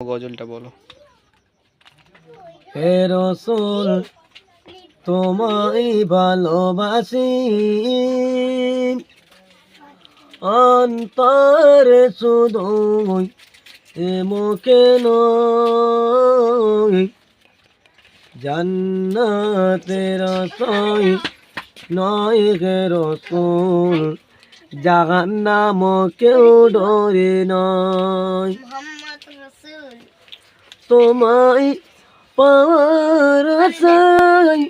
গজলটা বলো। হে রসুল, তোমায় ভালোবাসি। অন্তরে শুধু এ মুখে নয়। জান্নাতের সই নয় গে রসুল জাহান্নাম কেউ ডরে নয়। তোমায় পাওয়ার আশায়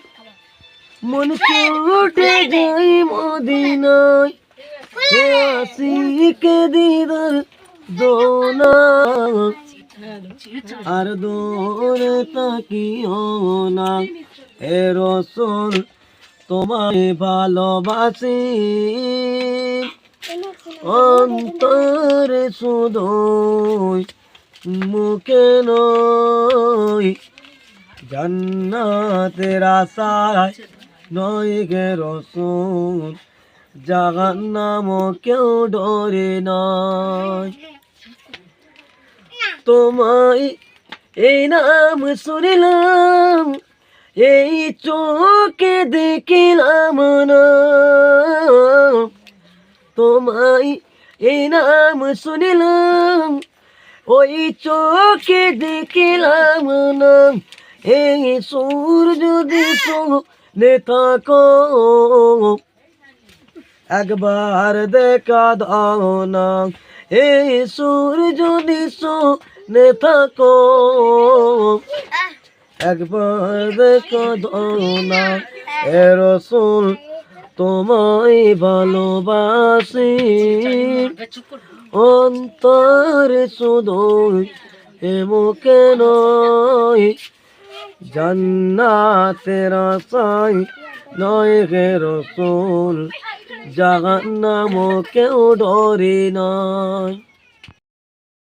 মন ছুটে যাই মদিনায় হে আসিকে দিদার দোনা আর দোরে তাকিও না হে রসুল তোমায় ভালোবাসি অন্তরে শুধু মুখে নয় জান্নাতের আশায় নয় গে রসুন জাহান্নাম কেউ ডরে নয়। তোমায় এই নাম শুনিলাম, এই চোখে দেখিলাম না। তোমায় এই নাম শুনিলাম ওই চোখে দেখিলাম না, এই সূর্য দিশ থাকো। একবার দেখা দাও না, এই সূর্য দিশ থাকো। একবার দেখা দাও না, এ রসুল তোমায় ভালোবাসি। অন্তরে শুধু এমুকে নয়, জান্নাতের আশায় নয় গে রসুল জাহান্নাম কেউ ডরে নয়।